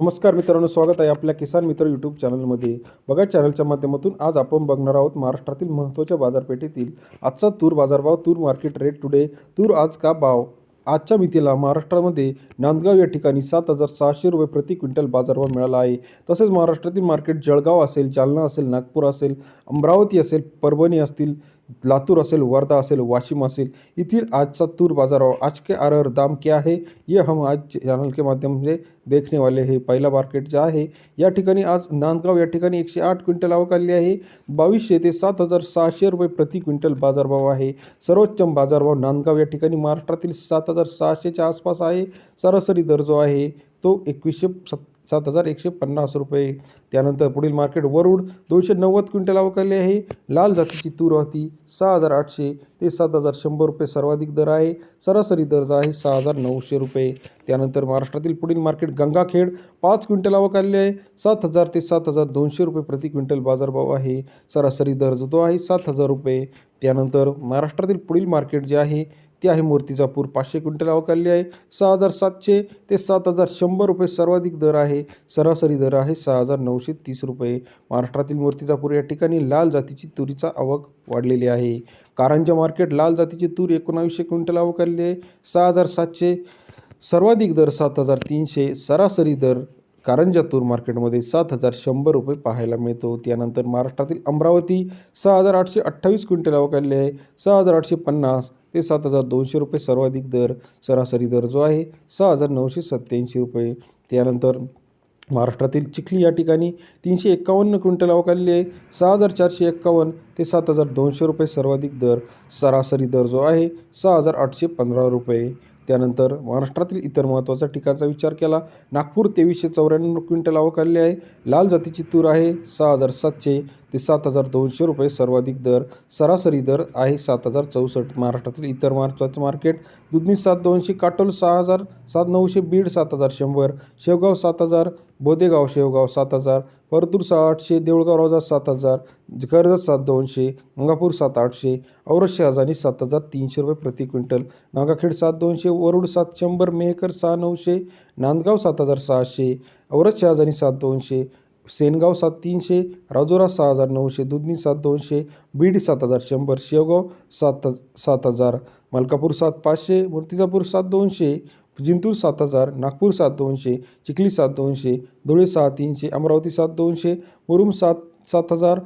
नमस्कार मित्रांनो स्वागत आहे आपल्या किसान मित्र यूट्यूब चॅनलमध्ये. बघा चॅनलच्या माध्यमातून आज आपण बघणार आहोत महाराष्ट्रातील महत्त्वाच्या बाजारपेठेतील आजचा तूर बाजारभाव तूर मार्केट रेट टुडे तूर आज का भाव? आजच्या मितीला महाराष्ट्रामध्ये नांदगाव या ठिकाणी सात हजार सहाशे रुपये प्रति क्विंटल बाजारभाव मिळाला आहे. तसेच महाराष्ट्रातील मार्केट जळगाव असेल जालना असेल नागपूर असेल अमरावती असेल परभणी असतील लातूर असेल वर्धा असेल वाशिम असेल येथील आजचा तूर बाजारभाव आज के आर दाम क्या है ये हम आज चॅनल के माध्यम से देखने वाले हे पहिला मार्केट जे आहे या ठिकाणी आज नांदगाव या ठिकाणी एकशे आठ क्विंटल आवक आली आहे. बावीसशे ते सात हजार सहाशे रुपये प्रति क्विंटल बाजारभाव आहे. सर्वोच्चम बाजारभाव नांदगाव या ठिकाणी महाराष्ट्रातील सात हजार सहाशेच्या आसपास आहे. सरासरी दर जो आहे तो एकवीसशे सत् सात हजार एकशे पन्नास रुपये. त्यानंतर पुढील मार्केट वरुड दोनशे नव्वद क्विंटल अवकाली आहे. लाल जातीची तूर होती सहा हजार आठशे. ते सात हजार शंभर रुपये सर्वाधिक दर आहे. सरासरी दर आहे सहा हजार नऊशे रुपये. त्यानंतर महाराष्ट्रातील पुढील मार्केट गंगाखेड पाच क्विंटल आवक आलेली आहे. सात हजार ते सात हजार दोनशे रुपये प्रति क्विंटल बाजारभाव आहे. सरासरी दर जो तो आहे सात हजार रुपये. त्यानंतर महाराष्ट्रातील पुढील मार्केट जे आहे ती आहे मूर्तिजापूर पाचशे क्विंटल अवकाली आहे. सहा हजार सातशे ते सात हजार शंभर रुपये सर्वाधिक दर आहे. सरासरी दर आहे सहा हजार नऊशे तीस रुपये. महाराष्ट्रातील मूर्तिजापूर या ठिकाणी लाल जातीची तुरीचा आवक वाढलेली आहे. कारंजा मार्केट लाल जातीची तूर एकोणावीसशे क्विंटल आवक आलेली आहे. सहा हजार सातशे सर्वाधिक दर सात हजार तीनशे. सरासरी दर कारंजा तूर मार्केटमध्ये सात हजार शंभर रुपये पाहायला मिळतो. त्यानंतर महाराष्ट्रातील अमरावती सहा हजार आठशे अठ्ठावीस क्विंटल आवक आलेली आहे. सहा हजार आठशे पन्नास ते सात हजार दोनशे रुपये सर्वाधिक दर सरासरी दर जो आहे सहा हजार नऊशे सत्त्याऐंशी रुपये. त्यानंतर महाराष्ट्रातील चिखली या ठिकाणी तीनशे एक्कावन्न क्विंटल आवक आलेली आहे. सहा हजार चारशे एक्कावन्न ते सात हजार दोनशे रुपये सर्वाधिक दर सरासरी दर जो आहे सहा हजार आठशे पंधरा रुपये. त्यानंतर महाराष्ट्रातील इतर महत्त्वाच्या ठिकाणचा विचार केला. नागपूर तेवीसशे चौऱ्याण्णव क्विंटल आवक आहे. लाल जातीची तूर आहे सहा हजार सातशे ते सात हजार दोनशे रुपये सर्वाधिक दर सरासरी दर आहे सात हजार चौसष्ट. महाराष्ट्रातील इतर महत्त्वाचं मार्केट दुधनी सात दोनशे काटोल सहा हजार सात नऊशे बीड सात हजार शंभर शेवगाव सात हजार बोदेगाव शेवगाव सात हजार परतूर सहा आठशे देऊळगाव रोजा सात हजार कर्जत सात दोनशे गंगापूर सात आठशे औरत शहाजानी सात हजार तीनशे रुपये प्रति क्विंटल नागाखेड सात दोनशे वरुड सात शंभर मेहकर सहा नऊशे नांदगाव सात हजार सहाशे औरत शहाजानी सात दोनशे सेनगाव सात तीनशे राजोरा सहा हजार नऊशे दुधनी सात दोनशे बीड सात हजार शंभर शेवगाव सात सात हजार मलकापूर सात पाचशे मूर्तिजापूर सात दोनशे जिंतूर सात हजार नागपूर सात दोनशे चिखली सात दोनशे धुळे सहा तीनशे अमरावती सात दोनशे मुरुम सात सात हजार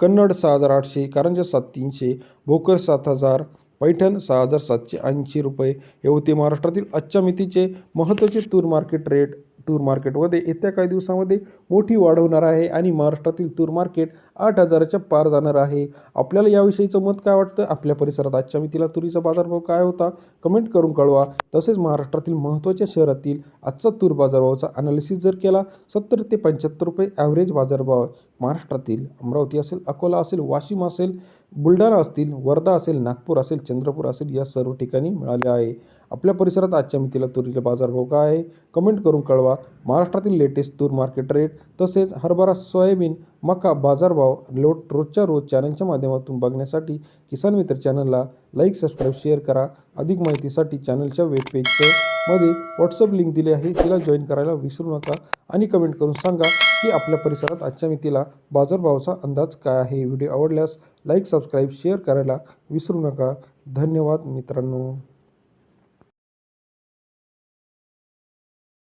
कन्नड सहा हजार आठशे कारंजा सात तीनशे भोकर सात हजार पैठण सहा हजार सातशे ऐंशी रुपये. हे होते महाराष्ट्रातील आजच्या मितीचे महत्त्वाचे तूर मार्केट रेट तूर मार्केटमध्ये येत्या काही दिवसामध्ये मोठी वाढ होणार आहे आणि महाराष्ट्रातील तूर मार्केट आठ हजाराच्या पार जाणार आहे. आपल्याला याविषयीचं मत काय वाटतं? आपल्या परिसरात आजच्या मितीला तुरीचा बाजारभाव काय होता? कमेंट करून कळवा. तसेच महाराष्ट्रातील महत्त्वाच्या शहरातील आजचा तूर बाजारभावाचा अनालिसिस जर केला सत्तर ते पंच्याहत्तर रुपये ॲव्हरेज बाजारभाव महाराष्ट्रातील अमरावती असेल अकोला असेल वाशिम असेल बुलढाणा असतील वर्धा असेल नागपूर असेल चंद्रपूर असेल या सर्व ठिकाणी मिळाले आहे. आपल्या परिसरात आजच्या मितीला तुरीला बाजारभाव काय आहे? कमेंट करून कळवा. महाराष्ट्रातील लेटेस्ट तूर मार्केट रेट तसेच हरभरा सोयाबीन मका बाजारभाव लोट रोजच्या रोज चॅनलच्या माध्यमातून बघण्यासाठी किसान मित्र चॅनलला लाईक सबस्क्राईब शेअर करा. अधिक माहितीसाठी चॅनलच्या वेबपेजचं मध्ये व्हॉट्सअप लिंक दिली आहे. तिला जॉईन करायला विसरू नका आणि कमेंट करून सांगा की आपल्या परिसरात आजच्या मितीला बाजारभावाचा अंदाज काय आहे? व्हिडिओ आवडल्यास लाईक सबस्क्राईब शेअर करायला विसरू नका. धन्यवाद मित्रांनो.